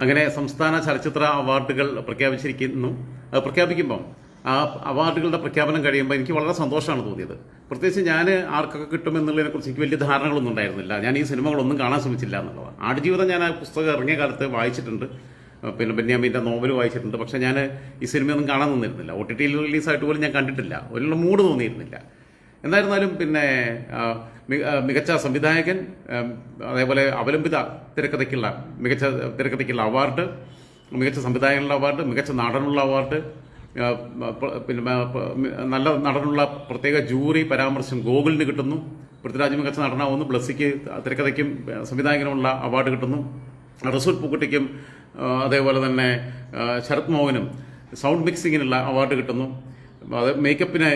അങ്ങനെ സംസ്ഥാന ചലച്ചിത്ര അവാർഡുകൾ പ്രഖ്യാപിച്ചിരിക്കുന്നു. പ്രഖ്യാപിക്കുമ്പം ആ അവാർഡുകളുടെ പ്രഖ്യാപനം കഴിയുമ്പോൾ എനിക്ക് വളരെ സന്തോഷമാണ് തോന്നിയത്. പ്രത്യേകിച്ച് ഞാൻ ആർക്കൊക്കെ കിട്ടുമെന്നുള്ളതിനെ കുറിച്ച് എനിക്ക് വലിയ ധാരണകളൊന്നും ഉണ്ടായിരുന്നില്ല. ഞാൻ ഈ സിനിമകളൊന്നും കാണാൻ ശ്രമിച്ചില്ല എന്നുള്ളതാണ്. ആടുജീവിതം ഞാൻ ആ പുസ്തകം ഇറങ്ങിയ കാലത്ത് വായിച്ചിട്ടുണ്ട്. പിന്നെ ബെന്യാമിന്റെ നോവൽ വായിച്ചിട്ടുണ്ട്. പക്ഷേ ഞാൻ ഈ സിനിമയൊന്നും കാണാൻ നിന്നിരുന്നില്ല. ഒ ടി ടിയിൽ റിലീസായിട്ട് പോലും ഞാൻ കണ്ടിട്ടില്ല. ഒരു മൂഡ് തോന്നിയിരുന്നില്ല. എന്തായിരുന്നാലും പിന്നെ മികച്ച സംവിധായകൻ അതേപോലെ അവലംബിത തിരക്കഥയ്ക്കുള്ള മികച്ച തിരക്കഥയ്ക്കുള്ള അവാർഡ് മികച്ച സംവിധായകനുള്ള അവാർഡ് മികച്ച നടനുള്ള അവാർഡ് പിന്നെ നല്ല നടനുള്ള പ്രത്യേക ജൂറി പരാമർശം ഗോകുലിന് കിട്ടുന്നു. പൃഥ്വിരാജ് മികച്ച നടനാവുന്നു. ബ്ലസ്സിക്ക് തിരക്കഥയ്ക്കും സംവിധായകനുമുള്ള അവാർഡ് കിട്ടുന്നു. റസൂൽ പൂക്കുട്ടിക്കും അതേപോലെ തന്നെ ശരത് മോഹനും സൗണ്ട് മിക്സിങ്ങിനുള്ള അവാർഡ് കിട്ടുന്നു. അത് മേക്കപ്പിന്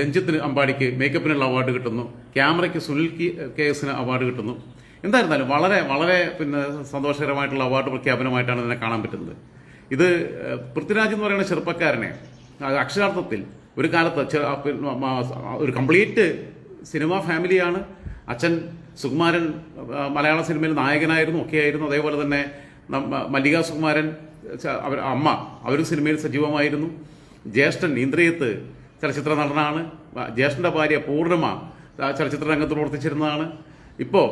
രഞ്ജിത്തിന് അമ്പാടിക്ക് മേക്കപ്പിനുള്ള അവാർഡ് കിട്ടുന്നു. ക്യാമറയ്ക്ക് സുനിൽ കി- എസിന് അവാർഡ് കിട്ടുന്നു. എന്തായിരുന്നാലും വളരെ വളരെ പിന്നെ സന്തോഷകരമായിട്ടുള്ള അവാർഡ് പ്രഖ്യാപനമായിട്ടാണ് ഇതിനെ കാണാൻ പറ്റുന്നത്. ഇത് പൃഥ്വിരാജ് എന്ന് പറയുന്ന ചെറുപ്പക്കാരനെ അക്ഷരാർത്ഥത്തിൽ ഒരു കാലത്ത് ഒരു കംപ്ലീറ്റ് സിനിമാ ഫാമിലിയാണ് അച്ഛൻ സുകുമാരൻ മലയാള സിനിമയിൽ നായകനായിരുന്നു ഒക്കെയായിരുന്നു. അതേപോലെ തന്നെ മല്ലിക സുകുമാരൻ അവർ അമ്മ അവരും സിനിമയിൽ സജീവമായിരുന്നു. ജ്യേഷ്ഠൻ ഇന്ദ്രിയത്ത് ചലച്ചിത്ര നടനാണ്. ജ്യേഷ്ഠന്റെ ഭാര്യ പൂർണിമ ചലച്ചിത്ര രംഗത്ത് പ്രവർത്തിച്ചിരുന്നതാണ്. ഇപ്പോൾ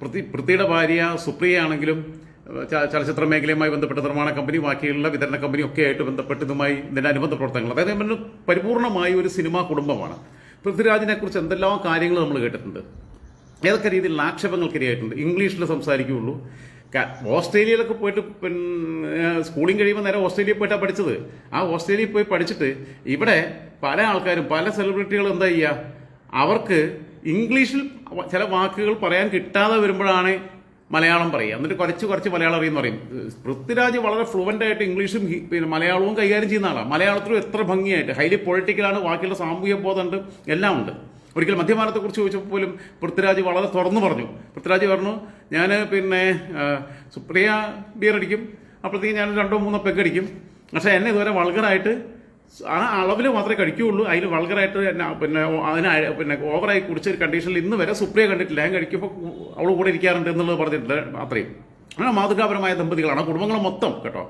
പൃഥ്വി പൃഥ്വിയുടെ ഭാര്യ സുപ്രിയ ആണെങ്കിലും ചലച്ചിത്ര മേഖലയുമായി ബന്ധപ്പെട്ട നിർമ്മാണ കമ്പനി ബാക്കിയുള്ള വിതരണ കമ്പനി ഒക്കെ ആയിട്ട് ബന്ധപ്പെട്ട് ഇതുമായി ഇതിന്റെ അനുബന്ധ പ്രവർത്തനങ്ങൾ. അതായത് നമ്മൾ പരിപൂർണമായി ഒരു സിനിമാ കുടുംബമാണ്. പൃഥ്വിരാജിനെക്കുറിച്ച് എന്തെല്ലാം കാര്യങ്ങൾ നമ്മൾ കേട്ടിട്ടുണ്ട്? ഏതൊക്കെ രീതിയിലുള്ള ആക്ഷേപങ്ങൾക്കിരയായിട്ടുണ്ട്? ഇംഗ്ലീഷിൽ സംസാരിക്കുകയുള്ളൂ. ഓസ്ട്രേലിയയിലൊക്കെ പോയിട്ട് പിന്നെ സ്കൂളിങ് കഴിയുമ്പോൾ നേരെ ഓസ്ട്രേലിയയിൽ പോയിട്ടാണ് പഠിച്ചത്. ആ ഓസ്ട്രേലിയയിൽ പോയി പഠിച്ചിട്ട് ഇവിടെ പല ആൾക്കാരും പല സെലിബ്രിറ്റികളും എന്താ ചെയ്യുക അവർക്ക് ഇംഗ്ലീഷിൽ ചില വാക്കുകൾ പറയാൻ കിട്ടാതെ വരുമ്പോഴാണ് മലയാളം പറയുക. എന്നിട്ട് കുറച്ച് കുറച്ച് മലയാളം അറിയുന്ന പറയും. പൃഥ്വിരാജ് വളരെ ഫ്ലുവന്റ് ആയിട്ട് ഇംഗ്ലീഷും പിന്നെ മലയാളവും കൈകാര്യം ചെയ്യുന്ന ആളാണ് മലയാളത്തിലും എത്ര ഭംഗിയായിട്ട് ഹൈലി പൊളിറ്റിക്കലാണ് ബാക്കിയുള്ള സാമൂഹ്യ ബോധമുണ്ട് എല്ലാം ഉണ്ട്. ഒരിക്കൽ മദ്യപാനത്തെക്കുറിച്ച് ചോദിച്ചപ്പോൾ പോലും പൃഥ്വിരാജ് വളരെ തുറന്നു പറഞ്ഞു. പൃഥ്വിരാജ് പറഞ്ഞു ഞാൻ പിന്നെ സുപ്രിയ ബിയർ അടിക്കും. അപ്പോഴത്തേക്ക് ഞാൻ രണ്ടോ മൂന്നോ പെഗ് അടിക്കും. പക്ഷേ എന്നെ ഇതുവരെ വൾഗറായിട്ട് ആ അളവിൽ മാത്രമേ കഴിക്കുകയുള്ളൂ. അതിൽ എന്നെ പിന്നെ അതിന് പിന്നെ ഓവറായി കുടിച്ച ഒരു കണ്ടീഷനിൽ ഇന്ന് വരെ സുപ്രിയ കണ്ടിട്ടില്ല. ഞാൻ കഴിക്കുമ്പോൾ അവൾ കൂടെ ഇരിക്കാറുണ്ട് എന്നുള്ളത് പറഞ്ഞിട്ടില്ല അത്രയും. അങ്ങനെ മാതൃകാപരമായ ദമ്പതികളാണ്. കുടുംബങ്ങൾ മൊത്തം കേട്ടോ.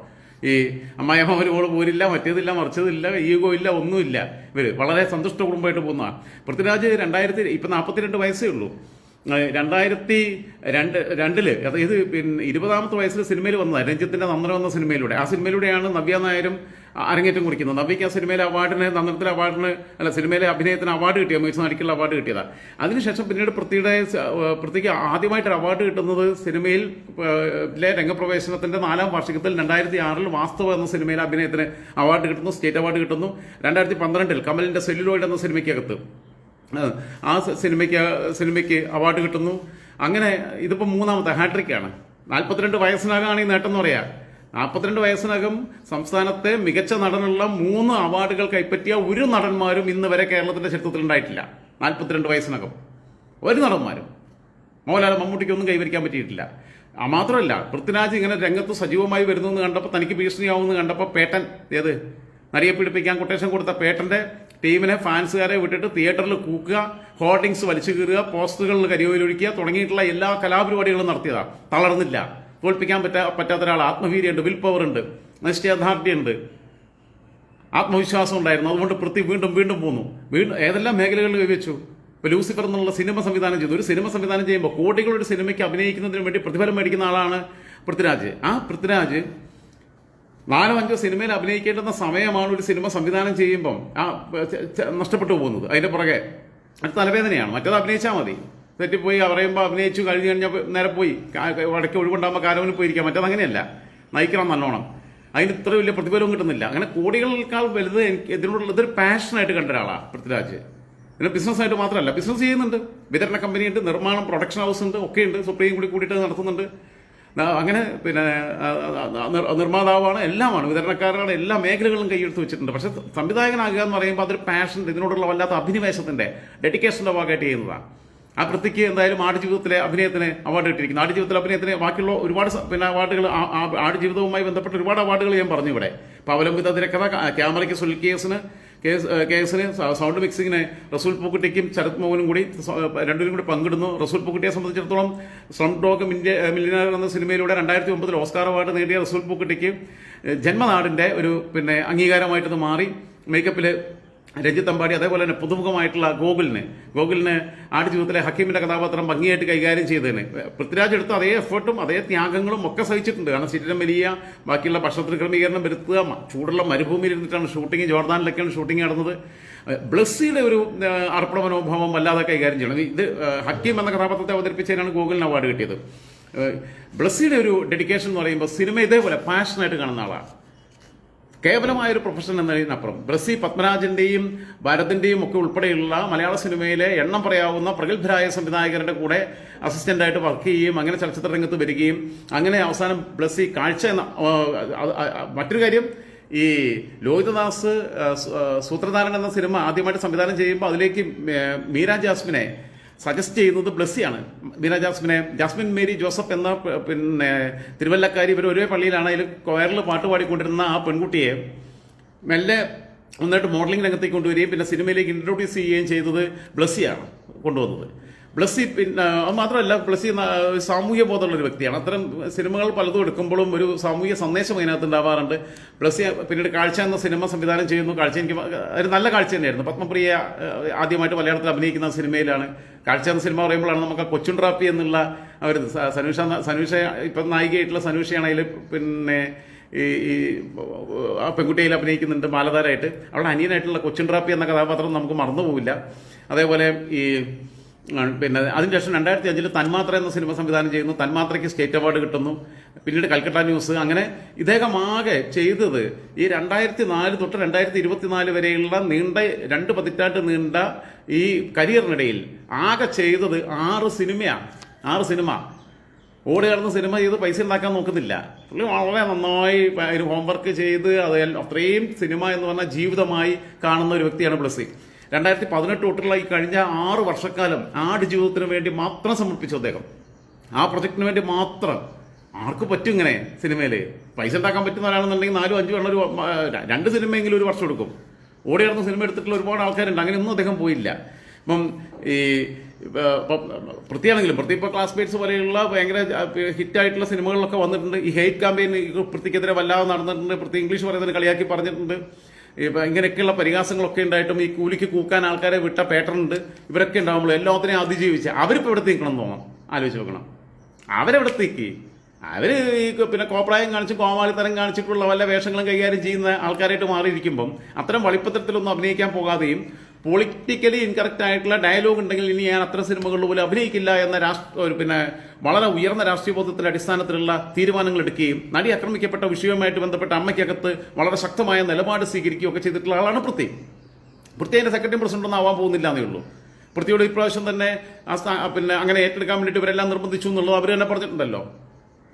ഈ അമ്മായിയമ്മ ഓൾ പോരില്ല മറ്റേതില്ല മറിച്ചതില്ല ഈഗോ ഇല്ല ഒന്നുമില്ല. ഇവർ വളരെ സന്തുഷ്ട കുടുംബമായിട്ട് പോകുന്നതാണ്. പൃഥ്വിരാജ് രണ്ടായിരത്തി ഇപ്പം നാൽപ്പത്തിരണ്ട് വയസ്സേ ഉള്ളൂ. രണ്ടായിരത്തി രണ്ട് രണ്ടിൽ അതായത് പിന്നെ ഇരുപതാമത്തെ വയസ്സിൽ സിനിമയിൽ വന്നതാണ് രഞ്ജിത്തിന്റെ നന്ദനം എന്ന സിനിമയിലൂടെ. ആ സിനിമയിലൂടെയാണ് നവ്യ നായരും അരങ്ങേറ്റം കുറിക്കുന്നത് നവ്യയ്ക്ക് ആ സിനിമയിലെ അവാർഡിന് നന്ദനത്തിലെ അവാർഡിന് അല്ല സിനിമയിലെ അഭിനയത്തിന് അവാർഡ് കിട്ടിയ? മികച്ച നടിക്കുള്ള അവാർഡ് കിട്ടിയതാണ് അതിനുശേഷം പിന്നീട് പൃഥ്വിയുടെ പൃഥ്വിക്ക് ആദ്യമായിട്ടൊരു അവാർഡ് കിട്ടുന്നത് സിനിമയിൽ രംഗപ്രവേശനത്തിന്റെ നാലാം വാർഷികത്തിൽ രണ്ടായിരത്തി ആറിൽ വാസ്തവ എന്ന സിനിമയിലെ അഭിനയത്തിന് അവാർഡ് കിട്ടുന്നു സ്റ്റേറ്റ് അവാർഡ് കിട്ടുന്നു. രണ്ടായിരത്തി പന്ത്രണ്ടിൽ കമലിന്റെ സെല്ലുലോയിഡ് എന്ന സിനിമയ്ക്കകത്ത് ആ സിനിമയ്ക്ക് സിനിമയ്ക്ക് അവാർഡ് കിട്ടുന്നു. അങ്ങനെ ഇതിപ്പോൾ മൂന്നാമത്തെ ഹാട്രിക്കാണ്. നാൽപ്പത്തിരണ്ട് വയസ്സിനകമാണ് ഈ നേട്ടം എന്ന് പറയാ. നാൽപ്പത്തിരണ്ട് വയസ്സിനകം സംസ്ഥാനത്തെ മികച്ച നടനുള്ള മൂന്ന് അവാർഡുകൾ കൈപ്പറ്റിയ ഒരു നടന്മാരും ഇന്ന് വരെ കേരളത്തിന്റെ ചരിത്രത്തിൽ ഉണ്ടായിട്ടില്ല നാൽപ്പത്തിരണ്ട് വയസ്സിനകം. ഒരു നടന്മാരും. മോഹൻലാൽ മമ്മൂട്ടിക്കൊന്നും കൈവരിക്കാൻ പറ്റിയിട്ടില്ല. മാത്രമല്ല പൃഥ്വിരാജ് ഇങ്ങനെ രംഗത്ത് സജീവമായി വരുന്നതെന്ന് കണ്ടപ്പോൾ തനിക്ക് ഭീഷണിയാവുമെന്ന് കണ്ടപ്പോൾ പേട്ടൻ ഏത് നരിയെ പിടിപ്പിക്കാൻ കൊട്ടേഷൻ കൊടുത്ത പേട്ടന്റെ ടീമിനെ ഫാൻസുകാരെ വിട്ടിട്ട് തിയേറ്ററിൽ കൂക്കുക ഹോർഡിങ്സ് വലിച്ചു കീറുക പോസ്റ്ററുകളിൽ കരിയോയിലൊഴിക്കുക തുടങ്ങിയിട്ടുള്ള എല്ലാ കലാപരിപാടികളും നടത്തിയതാണ് തളർന്നില്ല. തോൽപ്പിക്കാൻ പറ്റാ പറ്റാത്ത ഒരാൾ ആത്മവീര്യമുണ്ട് വിൽ പവർ ഉണ്ട് നിശ്ചയദാർഢ്യമുണ്ട് ആത്മവിശ്വാസം ഉണ്ടായിരുന്നു. അതുകൊണ്ട് പൃഥ്വി വീണ്ടും വീണ്ടും പോന്നു. വീണ്ടും ഏതെല്ലാം മേഖലകളിൽ വിവച്ചു ഇപ്പോൾ ലൂസിഫർ എന്നുള്ള സിനിമ സംവിധാനം ചെയ്തു. ഒരു സിനിമ സംവിധാനം ചെയ്യുമ്പോൾ കോടികളുടെ സിനിമയ്ക്ക് അഭിനയിക്കുന്നതിന് വേണ്ടി പ്രതിഫലം മേടിക്കുന്ന ആളാണ് പൃഥ്വിരാജ്. ആ പൃഥ്വിരാജ് നാലോ അഞ്ചോ സിനിമയിൽ അഭിനയിക്കേണ്ടുന്ന സമയമാണ് ഒരു സിനിമ സംവിധാനം ചെയ്യുമ്പം ആ നഷ്ടപ്പെട്ടു പോകുന്നത്. അതിന്റെ പുറകെ. അത് തലവേദനയാണ്. മറ്റേത് അഭിനയിച്ചാൽ മതി. തെറ്റിപ്പോയി പറയുമ്പോൾ അഭിനയിച്ചു കഴിഞ്ഞ് കഴിഞ്ഞാൽ നേരെ പോയി. വടക്കേ ഒഴിവുണ്ടാകുമ്പോൾ കാരവനിൽ പോയിരിക്കാം. മറ്റേത് അങ്ങനെയല്ല. നയിക്കണം നല്ലോണം. അതിന് ഇത്ര വലിയ പ്രതിഫലവും കിട്ടുന്നില്ല. അങ്ങനെ കോടികളേക്കാൾ വലുത് എനിക്ക് ഇതിനോടുള്ള ഇതൊരു പാഷനായിട്ട് കണ്ട ഒരാളാണ് പൃഥ്വിരാജ്. പിന്നെ ബിസിനസ് ആയിട്ട് മാത്രമല്ല ബിസിനസ് ചെയ്യുന്നുണ്ട്. വിതരണ കമ്പനി ഉണ്ട് നിർമ്മാണം പ്രൊഡക്ഷൻ ഹൗസ് ഉണ്ട് ഒക്കെ ഉണ്ട്. സുപ്രീം കൂടി കൂടിയിട്ട് നടത്തുന്നുണ്ട്. അങ്ങനെ പിന്നെ നിർമ്മാതാവാണ് എല്ലാമാണ്. വിതരണക്കാരാണ് എല്ലാ മേഖലകളും കൈയെടുത്ത് വെച്ചിട്ടുണ്ട്. പക്ഷെ സംവിധായകനാകുക എന്ന് പറയുമ്പോൾ അതൊരു പാഷൻ ഇതിനോടുള്ള വല്ലാത്ത അഭിനിവേശത്തിന്റെ ഡെഡിക്കേഷന്റെ ഭാഗമായിട്ട് ചെയ്യുന്നതാണ് ആ കൃത്യക്ക് എന്തായാലും ആടുജീവിതത്തിലെ അഭിനയത്തിന് അവാർഡ് കിട്ടിയിരിക്കുന്നു ആടുജീവിതത്തിലെ അഭിനയത്തിന് ബാക്കിയുള്ള ഒരുപാട് പിന്നെ അവാർഡുകൾ ആടുജീവിതവുമായി ബന്ധപ്പെട്ട ഒരുപാട് അവാർഡുകൾ ഞാൻ പറഞ്ഞു ഇവിടെ. ഇപ്പോൾ അവലംബിത തിരക്കഥ ക്യാമറയ്ക്ക് സുൽക്കിയസിന് കേസ് ഏഹ് കേസിന് സൗണ്ട് മിക്സിങ്ങിന് റസൂൽ പൂക്കുട്ടിക്കും ശരത് മോഹനും കൂടി രണ്ടുപേരും കൂടി പങ്കിടുന്നു. റസൂൽ പൂക്കുട്ടിയെ സംബന്ധിച്ചിടത്തോളം സ്ലം ഡോഗ് മില്യനർ എന്ന സിനിമയിലൂടെ രണ്ടായിരത്തി ഒമ്പതിൽ ഓസ്കാർ അവാർഡ് നേടിയ റസൂൽ പൂക്കുട്ടിക്ക് ജന്മനാടിന്റെ ഒരു പിന്നെ അംഗീകാരമായിട്ടത് മാറി. മേക്കപ്പിൽ രഞ്ജിത്ത് അമ്പാടി അതേപോലെ തന്നെ പുതുമുഖമായിട്ടുള്ള ഗോകുലിന് ഗോകുലിന് ആടുജീവിതത്തിലെ ഹക്കീമിന്റെ കഥാപാത്രം ഭംഗിയായിട്ട് കൈകാര്യം ചെയ്തതിന്. പൃഥ്വിരാജ് എടുത്ത അതേ എഫേർട്ടും അതേ ത്യാഗങ്ങളും ഒക്കെ സഹിച്ചിട്ടുണ്ട്. കാരണം ശരീരം വലിയ ബാക്കിയുള്ള ഭക്ഷണത്തിന് ക്രമീകരണം വരുത്തുക ചൂടുള്ള മരുഭൂമിയിൽ ഇരുന്നിട്ടാണ് ഷൂട്ടിംഗ് ജോർദാനിലൊക്കെയാണ് ഷൂട്ടിംഗ് നടന്നത്. ബ്ലസ്സിയുടെ ഒരു അർപ്പണ മനോഭാവം വല്ലാതെ കൈകാര്യം ചെയ്യണം. ഇത് ഹക്കീം എന്ന കഥാപാത്രത്തെ അവതരിപ്പിച്ചതിനാണ് ഗോകുലിന് അവാർഡ് കിട്ടിയത്. ബ്ലസ്സിയുടെ ഒരു ഡെഡിക്കേഷൻ എന്ന് പറയുമ്പോൾ സിനിമ ഇതേപോലെ പാഷനായിട്ട് കാണുന്ന ആളാണ്. കേവലമായ ഒരു പ്രൊഫഷൻ എന്നതിനപ്പുറം ബ്രസി പത്മരാജന്റെയും ഭരതിന്റെയും ഒക്കെ ഉൾപ്പെടെയുള്ള മലയാള സിനിമയിലെ എണ്ണം പറയാവുന്ന പ്രഗത്ഭരായ സംവിധായകരുടെ കൂടെ അസിസ്റ്റന്റായിട്ട് വർക്ക് ചെയ്യുകയും അങ്ങനെ ചലച്ചിത്ര രംഗത്ത് വരികയും അങ്ങനെ അവസാനം ബ്ലസ്സി കാഴ്ച എന്ന മറ്റൊരു കാര്യം ഈ ലോഹിതദാസ് സൂത്രധാരൻ എന്ന സിനിമ ആദ്യമായിട്ട് സംവിധാനം ചെയ്യുമ്പോൾ അതിലേക്ക് മീര ജാസ്മിനെ സജസ്റ്റ് ചെയ്യുന്നത് ബ്ലസ്സിയാണ് ബീന ജാസ്മിനെ ജാസ്മിൻ മേരി ജോസഫ് എന്ന പിന്നെ തിരുവല്ലക്കാരി ഇവർ ഒരേ പള്ളിയിലാണ് അതിൽ കൊയറിൽ പാട്ട് പാടിക്കൊണ്ടിരുന്ന ആ പെൺകുട്ടിയെ മെല്ലെ ഒന്നായിട്ട് മോഡലിംഗ് രംഗത്തേക്ക് കൊണ്ടുവരികയും പിന്നെ സിനിമയിലേക്ക് ഇൻട്രൊഡ്യൂസ് ചെയ്യുകയും ചെയ്തത് ബ്ലസ്സിയാണ് കൊണ്ടുവന്നത്. ബ്ലസ്സി പിന്നെ അത് മാത്രമല്ല ബ്ലസ്സി സാമൂഹ്യ ബോധമുള്ള ഒരു വ്യക്തിയാണ്. അത്തരം സിനിമകൾ പലതും എടുക്കുമ്പോഴും ഒരു സാമൂഹ്യ സന്ദേശം അതിനകത്ത് ഉണ്ടാവാറുണ്ട്. ബ്ലസ്സി പിന്നീട് കാഴ്ച എന്ന സിനിമ സംവിധാനം ചെയ്യുന്നു. കാഴ്ച എനിക്ക് ഒരു നല്ല കാഴ്ച തന്നെയായിരുന്നു. പത്മപ്രിയ ആദ്യമായിട്ട് മലയാളത്തിൽ അഭിനയിക്കുന്ന സിനിമയിലാണ്. കാഴ്ച എന്ന സിനിമ പറയുമ്പോഴാണ് നമുക്ക് കൊച്ചുൻ ട്രാപ്പി എന്നുള്ള ഒരു സനുഷ സനൂഷ ഇപ്പം നായികയായിട്ടുള്ള സനൂഷയാണ് അതിൽ പിന്നെ ഈ ഈ പെൺകുട്ടിയിൽ അഭിനയിക്കുന്നുണ്ട് മാലധാരായിട്ട് അവളുടെ അനിയനായിട്ടുള്ള കൊച്ചിൻ ട്രാപ്പി എന്ന കഥാപാത്രം നമുക്ക് മറന്നുപോകില്ല അതേപോലെ ഈ പിന്നെ അതിനുശേഷം രണ്ടായിരത്തി അഞ്ചിൽ തന്മാത്ര എന്ന സിനിമ സംവിധാനം ചെയ്യുന്നു. തന്മാത്രയ്ക്ക് സ്റ്റേറ്റ് അവാർഡ് കിട്ടുന്നു. പിന്നീട് കൽക്കട്ട ന്യൂസ്. അങ്ങനെ ഇദ്ദേഹം ആകെ ചെയ്തത് ഈ രണ്ടായിരത്തി നാല് തൊട്ട് രണ്ടായിരത്തി ഇരുപത്തിനാല് വരെയുള്ള നീണ്ട രണ്ട് പതിറ്റാണ്ട് നീണ്ട ഈ കരിയറിനിടയിൽ ആകെ ചെയ്തത് ആറ് സിനിമയാണ് ആറ് സിനിമ. ഓടി നടന്ന് സിനിമ ചെയ്ത് പൈസ ഉണ്ടാക്കാൻ നോക്കുന്നില്ല. പുള്ളി വളരെ നന്നായി ഒരു ഹോംവർക്ക് ചെയ്ത് അത് അത്രയും സിനിമ എന്ന് പറഞ്ഞാൽ ജീവിതമായി കാണുന്ന ഒരു വ്യക്തിയാണ് ബ്ലസ്സി. രണ്ടായിരത്തി പതിനെട്ട് തൊട്ടുള്ള ഈ കഴിഞ്ഞ ആറ് വർഷക്കാലം ആട് ജീവിതത്തിന് വേണ്ടി മാത്രം സമർപ്പിച്ചു അദ്ദേഹം. ആ പ്രൊജക്ടിന് വേണ്ടി മാത്രം ആർക്ക് പറ്റും ഇങ്ങനെ സിനിമയിൽ പൈസ ഉണ്ടാക്കാൻ പറ്റുന്ന ഒരാളെന്നുണ്ടെങ്കിൽ നാലും അഞ്ചും എണ്ണം ഒരു രണ്ട് സിനിമയെങ്കിലും ഒരു വർഷം എടുക്കും. ഓടി നടന്ന സിനിമ എടുത്തിട്ടുള്ള ഒരുപാട് ആൾക്കാരുണ്ട്. അങ്ങനെയൊന്നും അദ്ദേഹം പോയില്ല. ഇപ്പം ഈ പ്രത്യാണെങ്കിലും പ്രത്യേക ഇപ്പോൾ ക്ലാസ്മേറ്റ്സ് പോലെയുള്ള ഭയങ്കര ഹിറ്റായിട്ടുള്ള സിനിമകളിലൊക്കെ വന്നിട്ടുണ്ട്. ഈ ഹെയ്റ്റ് ക്യാമ്പയിൻ വൃത്തിക്കെതിരെ വല്ലാതെ നടന്നിട്ടുണ്ട്. പ്രത്യേക ഇംഗ്ലീഷ് പറയുന്നതിന് കളിയാക്കി പറഞ്ഞിട്ടുണ്ട്. ഇപ്പം ഇങ്ങനെയൊക്കെയുള്ള പരിഹാസങ്ങളൊക്കെ ഉണ്ടായിട്ടും ഈ കൂലിക്ക് കൂക്കാൻ ആൾക്കാരെ വിട്ട പാറ്റേൺ ഉണ്ട്. ഇവരൊക്കെ ഉണ്ടാകുമ്പോൾ എല്ലാത്തിനെയും അതിജീവിച്ച് അവരിപ്പോൾ ഇവിടെ നിൽക്കണം തോന്നണം? ആലോചിച്ച് നോക്കണം. അവരെവിടത്തേക്ക് അവർ ഈ പിന്നെ കോപ്രായം കാണിച്ച് കോമാളിത്തരം കാണിച്ചിട്ടുള്ള വല്ല വേഷങ്ങളും കൈകാര്യം ചെയ്യുന്ന ആൾക്കാരായിട്ട് മാറിയിരിക്കുമ്പം അത്തരം വളിപ്പത്തരത്തിലൊന്നും അഭിനയിക്കാൻ പോകാതെയും പൊളിറ്റിക്കലി ഇൻകറക്റ്റ് ആയിട്ടുള്ള ഡയലോഗ് ഉണ്ടെങ്കിൽ ഇനി ഞാൻ അത്ര സിനിമകളിൽ പോലും അഭിനയിക്കില്ല എന്ന രാഷ്ട്ര പിന്നെ വളരെ ഉയർന്ന രാഷ്ട്രീയ ബോധത്തിന്റെ അടിസ്ഥാനത്തിലുള്ള തീരുമാനങ്ങൾ എടുക്കുകയും നടി ആക്രമിക്കപ്പെട്ട വിഷയവുമായിട്ട് ബന്ധപ്പെട്ട അമ്മയ്ക്കകത്ത് വളരെ ശക്തമായ നിലപാട് സ്വീകരിക്കുകയും ഒക്കെ ചെയ്തിട്ടുള്ള ആളാണ് പൃഥ്വി. പൃഥ്വി അതിന്റെ സെക്രട്ടറി പ്രസിഡന്റ് ഒന്നും ആവാൻ പോകുന്നില്ല എന്നേ ഉള്ളൂ. പൃഥ്വിയോട് ഇപ്രാവശ്യം തന്നെ ആ പിന്നെ അങ്ങനെ ഏറ്റെടുക്കാൻ വേണ്ടിയിട്ട് ഇവരെല്ലാം നിർബന്ധിച്ചു എന്നുള്ളത് അവർ തന്നെ പറഞ്ഞിട്ടുണ്ടല്ലോ.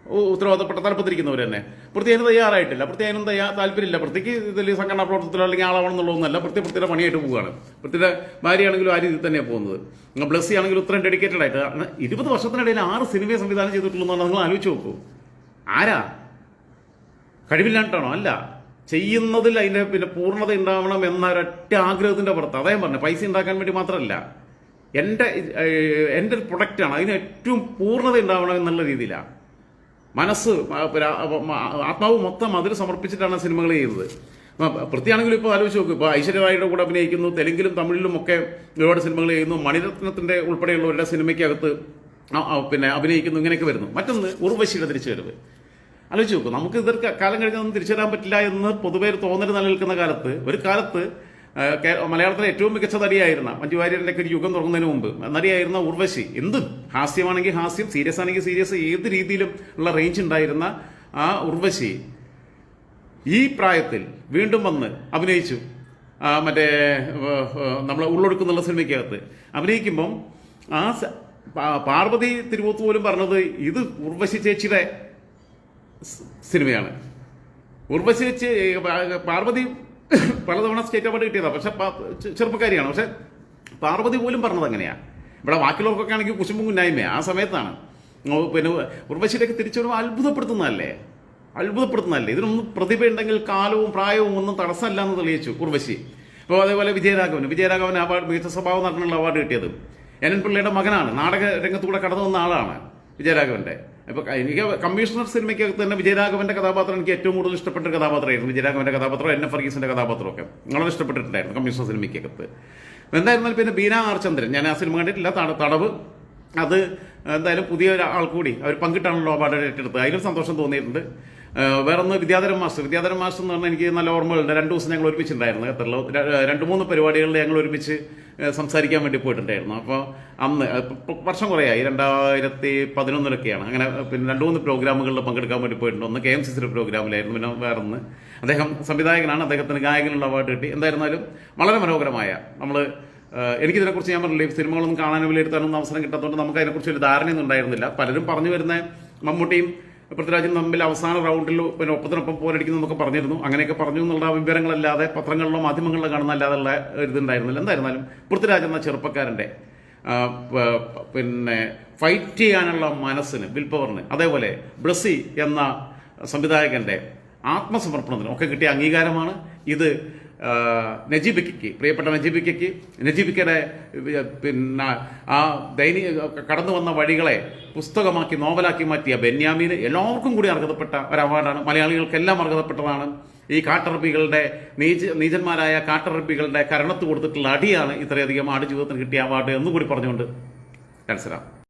ഉ- ഉത്തരവാദപ്പെട്ട തലപ്പത്തിരിക്കുന്നവർ തന്നെ പ്രത്യേകം അതിന് തയ്യാറായിട്ടില്ല. പ്രത്യേകം അതിനും തയ്യാ താല്പര്യമില്ല. പൃഥ്വിക്ക് ഇതിൽ സംഘടനാ പ്രവർത്തനത്തിലോ അല്ലെങ്കിൽ ആളാവണമെന്നുള്ളതൊന്നുമല്ല. പ്രത്യേക പ്രത്യേക പണിയായിട്ട് പോവുകയാണ്. പ്രത്യേക ഭാര്യയാണെങ്കിലും ആ രീതിയിൽ തന്നെയാണ് പോകുന്നത്. ബ്ലസ്സി ആണെങ്കിലും ഇത്രയും ഡെഡിക്കേറ്റഡ് ആയിട്ട്. കാരണം ഇരുപത് വർഷത്തിനിടയിൽ ആറ് സിനിമയെ സംവിധാനം ചെയ്തിട്ടുള്ളൂ എന്നാണ് നിങ്ങൾ ആലോചിച്ച് നോക്കൂ. ആരാ? കഴിവില്ലാണ്ടാണോ? അല്ല. ചെയ്യുന്നതിൽ അതിന്റെ പിന്നെ പൂർണത ഉണ്ടാവണം എന്ന ഒരൊറ്റ ആഗ്രഹത്തിന്റെ പുറത്ത്. അതേ പറഞ്ഞു. പൈസ ഉണ്ടാക്കാൻ വേണ്ടി മാത്രമല്ല. എന്റെ എന്റെ ഒരു പ്രൊഡക്റ്റാണ് അതിന് ഏറ്റവും പൂർണത ഉണ്ടാവണം എന്നുള്ള രീതിയിലാണ് മനസ്സ് ആത്മാവ് മൊത്തം അതിൽ സമർപ്പിച്ചിട്ടാണ് സിനിമകൾ ചെയ്യുന്നത്. പ്രത്യാണെങ്കിലും ഇപ്പോൾ ആലോചിച്ച് നോക്കും. ഇപ്പോൾ ഐശ്വര്യറായുടെ കൂടെ അഭിനയിക്കുന്നു തെലുങ്കിലും തമിഴിലും ഒക്കെ ഒരുപാട് സിനിമകൾ ചെയ്യുന്നു. മണിരത്നത്തിന്റെ ഉൾപ്പെടെയുള്ളവരുടെ സിനിമയ്ക്കകത്ത് പിന്നെ അഭിനയിക്കുന്നു ഇങ്ങനെയൊക്കെ വരുന്നു. മറ്റൊന്ന് ഉർവശിയുടെ തിരിച്ചുവരവ്. ആലോചിച്ച് നോക്കും. നമുക്ക് ഇതൊക്കെ കാലം കഴിഞ്ഞൊന്നും തിരിച്ചു വരാൻ പറ്റില്ല എന്ന് പൊതുവേ തോന്നൽ നിലനിൽക്കുന്ന കാലത്ത് ഒരു കാലത്ത് മലയാളത്തിലെ ഏറ്റവും മികച്ച നടിയായിരുന്ന മഞ്ജു വാര്യരുടെ ഒക്കെ ഒരു യുഗം തുടങ്ങുന്നതിന് മുമ്പ് നടിയായിരുന്ന ഉർവശി എന്തും ഹാസ്യമാണെങ്കിൽ ഹാസ്യം സീരിയസ് ആണെങ്കിൽ സീരിയസ് ഏത് രീതിയിലും ഉള്ള റേഞ്ച് ഉണ്ടായിരുന്ന ആ ഉർവശി ഈ പ്രായത്തിൽ വീണ്ടും വന്ന് അഭിനയിച്ചു. മറ്റേ നമ്മളെ ഉള്ളൊടുക്കുന്നുള്ള സിനിമയ്ക്കകത്ത് അഭിനയിക്കുമ്പം ആ പാർവതി തിരുവോത്ത് പോലും പറഞ്ഞത് ഇത് ഉർവശി ചേച്ചിയുടെ സിനിമയാണ്. ഉർവശി ചേച്ചി പാർവതി പലതവണ സ്റ്റേറ്റ് അവാർഡ് കിട്ടിയതാണ് പക്ഷെ ചെറുപ്പക്കാരിയാണ്. പക്ഷെ പാർവതി പോലും പറഞ്ഞത് അങ്ങനെയാ. ഇവിടെ ബാക്കിയുള്ളവർക്കൊക്കെ ആണെങ്കിൽ കുശുമ്പും കുന്നായ്മയാണ് ആ സമയത്താണ്. പിന്നെ ഉർവശിയിലേക്ക് തിരിച്ചു വരുമ്പോൾ അത്ഭുതപ്പെടുത്തുന്നതല്ലേ? അത്ഭുതപ്പെടുത്തുന്നതല്ലേ? ഇതിനൊന്നും പ്രതിഭ ഉണ്ടെങ്കിൽ കാലവും പ്രായവും ഒന്നും തടസ്സമല്ല എന്ന് തെളിയിച്ചു ഉർവശി. അപ്പോൾ അതേപോലെ വിജയരാഘവൻ വിജയരാഘവൻ അവാർഡ് മികച്ച സ്വഭാവ നടനുള്ള അവാർഡ് കിട്ടിയത്. എൻ എൻ പിള്ളയുടെ മകനാണ്. നാടക രംഗത്തൂടെ കടന്നു വന്ന ആളാണ് വിജയരാഘവന്റെ. ഇപ്പൊ എനിക്ക് കമ്മീഷണർ സിനിമയ്ക്കകത്ത് തന്നെ വിജയരാഘവന്റെ കഥാപാത്രം എനിക്ക് ഏറ്റവും കൂടുതൽ ഇഷ്ടപ്പെട്ട കഥാപാത്രമായിരുന്നു. വിജയരാഘവന്റെ കഥാപാത്രം എൻ എഫ് ഫർഗീസിന്റെ കഥാപാത്രമൊക്കെ. വളരെ ഇഷ്ടപ്പെട്ടിട്ടുണ്ടായിരുന്നു കമ്മീഷണർ സിനിമയ്ക്കകത്ത് എന്തായിരുന്നാലും പിന്നെ ബീന ആർചന്ദ്രൻ. ഞാൻ ആ സിനിമ കണ്ടിട്ടില്ല. തട- തടവ്. അത് എന്തായാലും പുതിയ ഒരാൾ കൂടി. അവർ പങ്കിട്ടാണല്ലോ അവാർഡ് ഏറ്റെടുത്തത്. അതിലും സന്തോഷം തോന്നിയിട്ടുണ്ട്. വേറെ ഒന്ന് വിദ്യാധരൻ മാസ്റ്റർ. വിദ്യാധരൻ മാസ്റ്റർ എന്ന് പറഞ്ഞാൽ എനിക്ക് നല്ല ഓർമ്മകളുണ്ട്. രണ്ട് ദിവസം ഞങ്ങൾ ഒരുമിച്ചുണ്ടായിരുന്നു. ഖത്തറിൽ രണ്ട് മൂന്ന് പരിപാടികളിൽ ഞങ്ങൾ ഒരുമിച്ച് സംസാരിക്കാൻ വേണ്ടി പോയിട്ടുണ്ടായിരുന്നു. അപ്പോൾ അന്ന് വർഷം കുറേയായി. രണ്ടായിരത്തി പതിനൊന്നിലൊക്കെയാണ്. അങ്ങനെ പിന്നെ രണ്ട് മൂന്ന് പ്രോഗ്രാമുകളിൽ പങ്കെടുക്കാൻ വേണ്ടി പോയിട്ടുണ്ട്. ഒന്ന് കെ എം സി സി പ്രോഗ്രാമിലായിരുന്നു പിന്നെ വേറൊന്ന്. അദ്ദേഹം സംവിധായകനാണ്. അദ്ദേഹത്തിന് ഗായകനുള്ള അവാർഡ് കിട്ടി. എന്തായിരുന്നാലും വളരെ മനോഹരമായ നമ്മൾ എനിക്കിതിനെക്കുറിച്ച് ഞാൻ പറഞ്ഞില്ല സിനിമകളൊന്നും കാണാനും വിലയിരുത്താനൊന്നും അവസരം കിട്ടാത്തതുകൊണ്ട് നമുക്ക് അതിനെക്കുറിച്ച് ഒരു ധാരണയൊന്നും ഉണ്ടായിരുന്നില്ല. പലരും പറഞ്ഞു വരുന്ന മമ്മൂട്ടിയും പൃഥ്വിരാജും തമ്മിൽ അവസാന റൗണ്ടിൽ പിന്നെ ഒപ്പത്തിനൊപ്പം പോരടിക്കുന്നു എന്നൊക്കെ പറഞ്ഞിരുന്നു. അങ്ങനെയൊക്കെ പറഞ്ഞു എന്നുള്ള വിവരങ്ങളല്ലാതെ പത്രങ്ങളിലോ മാധ്യമങ്ങളിലോ കാണുന്ന അല്ലാതെയുള്ള ഒരു ഇതുണ്ടായിരുന്നില്ല എന്തായിരുന്നാലും പൃഥ്വിരാജ് എന്ന ചെറുപ്പക്കാരന്റെ പിന്നെ ഫൈറ്റ് ചെയ്യാനുള്ള മനസ്സിന് വിൽ പവറിന് അതേപോലെ ബ്ലസ്സി എന്ന സംവിധായകന്റെ ആത്മസമർപ്പണത്തിന് ഒക്കെ കിട്ടിയ അംഗീകാരമാണ്. ഇത് നജീബിക്കയ്ക്ക് പ്രിയപ്പെട്ട നജീബിക്കയ്ക്ക് നജീബിക്കയുടെ പിന്നെ ആ ദൈനിക കടന്നു വന്ന വഴികളെ പുസ്തകമാക്കി നോവലാക്കി മാറ്റിയ ബെന്യാമീന് എല്ലാവർക്കും കൂടി അർഹതപ്പെട്ട ഒരു അവാർഡാണ്. മലയാളികൾക്കെല്ലാം അർഹതപ്പെട്ടതാണ്. ഈ കാട്ടറബികളുടെ നീച നീചന്മാരായ കാട്ടറബികളുടെ കരണത്ത് കൊടുത്തിട്ടുള്ള അടിയാണ് ഇത്രയധികം ആടുജീവിതത്തിന് കിട്ടിയ അവാർഡ് എന്നുകൂടി പറഞ്ഞുകൊണ്ട് മനസ്സിലാവും